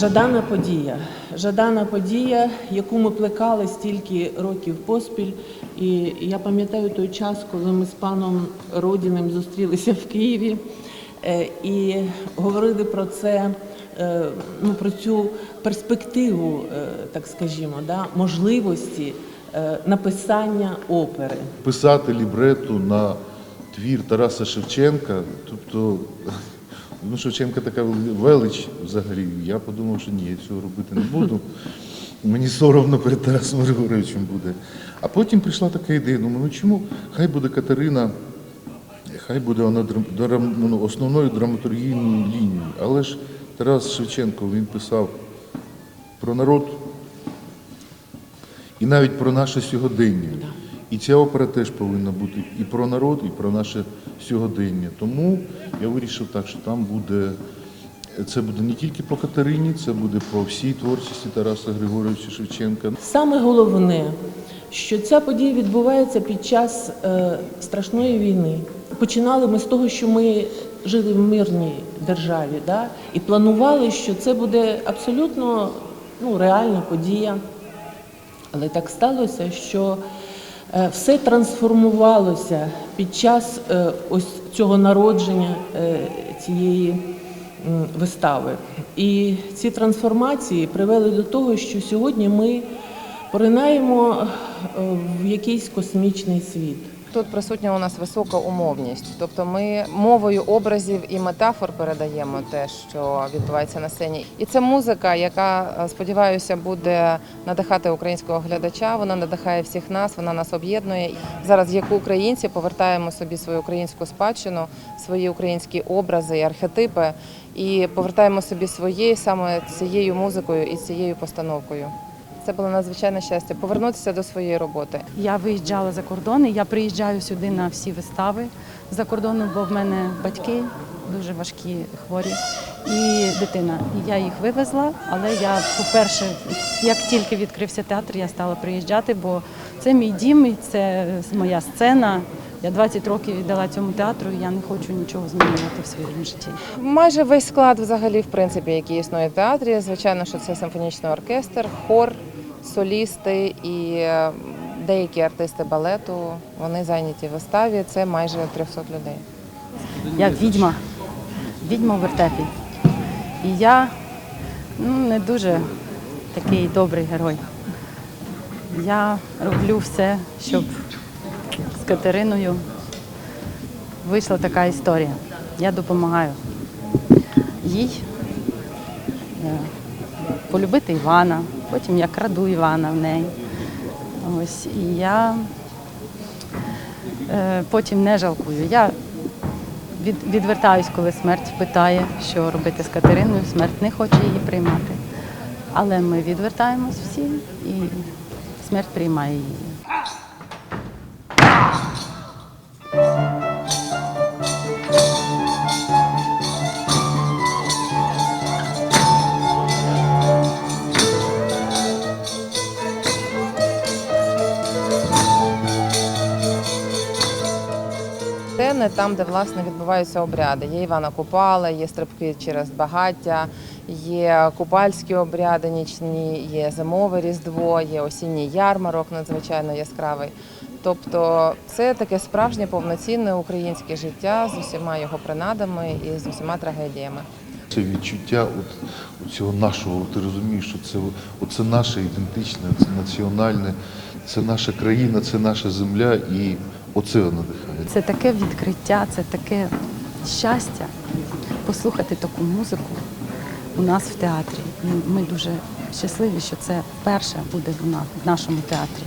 Жадана подія. Жадана подія, яку ми плекали стільки років поспіль. І я пам'ятаю той час, коли ми з паном Родіним зустрілися в Києві е, і говорили про це, е, ну, про цю перспективу, е, так скажімо, да, можливості написання опери. писати лібрету на твір Тараса Шевченка, тобто ну, Шевченка така велич взагалі. Я подумав, що ні, я цього робити не буду. Мені соромно перед Тарасом Григоровичем буде. А потім прийшла така ідея, думаю, ну чому хай буде Катерина, хай буде вона драм- драм- ну, основною драматургійною лінією. Але ж Тарас Шевченко він писав про народ, і навіть про наше сьогодення. І ця опера теж повинна бути і про народ, і про наше сьогодення. Тому я вирішив так, що там буде. Це буде не тільки по Катерині, це буде про всій творчості Тараса Григоровича Шевченка. Саме головне, що ця подія відбувається під час е, страшної війни. Починали ми з того, що ми жили в мирній державі, да? і планували, що це буде абсолютно ну, реальна подія. Але так сталося, що все трансформувалося під час е, ось цього народження е, цієї вистави. І ці трансформації привели до того, що сьогодні ми поринаємо е, в якийсь космічний світ. Тут присутня у нас висока умовність, тобто ми мовою образів і метафор передаємо те, що відбувається на сцені. І це музика, яка е, сподіваюся буде надихати українського глядача. Вона надихає всіх нас, вона нас об'єднує. Зараз, як українці, повертаємо собі свою українську спадщину, свої українські образи і архетипи, і повертаємо собі своє саме цією музикою і цією постановкою. Це було надзвичайне щастя повернутися до своєї роботи. Я виїжджала за кордон, і я приїжджаю сюди на всі вистави за кордоном, бо в мене батьки дуже важкі хворі і дитина. І я їх вивезла, але я, по-перше, як тільки відкрився театр, я стала приїжджати, бо це мій дім, і це моя сцена. Я 20 років віддала цьому театру, і я не хочу нічого змінювати в своєму житті. Майже весь склад, взагалі, в принципі, який існує в театрі. Звичайно, що це симфонічний оркестр, хор, солісти і е, деякі артисти балету. Вони зайняті в виставі. Це майже 300 людей. Я відьма, відьма в вертепі. І я ну, не дуже такий добрий герой. Я роблю все, щоб з Катериною вийшла така історія. Я допомагаю їй е, полюбити Івана, потім я краду Івана в неї. Ось, і я е, потім не жалкую. Я від, відвертаюсь, коли смерть питає, що робити з Катериною. Смерть не хоче її приймати. Але ми відвертаємось всі і смерть приймає її. Сцени там, де власне відбуваються обряди. Є Івана Купала, є стрибки через багаття, є купальські обряди нічні, є зимове різдво, є осінній ярмарок надзвичайно яскравий. Тобто це таке справжнє повноцінне українське життя з усіма його принадами і з усіма трагедіями. Це відчуття от цього нашого, ти розумієш, що це, оце наше ідентичне, це національне, це наша країна, це наша земля, і оце надихає. Це таке відкриття, це таке щастя послухати таку музику у нас в театрі. Ми дуже щасливі, що це перше буде в нашому театрі.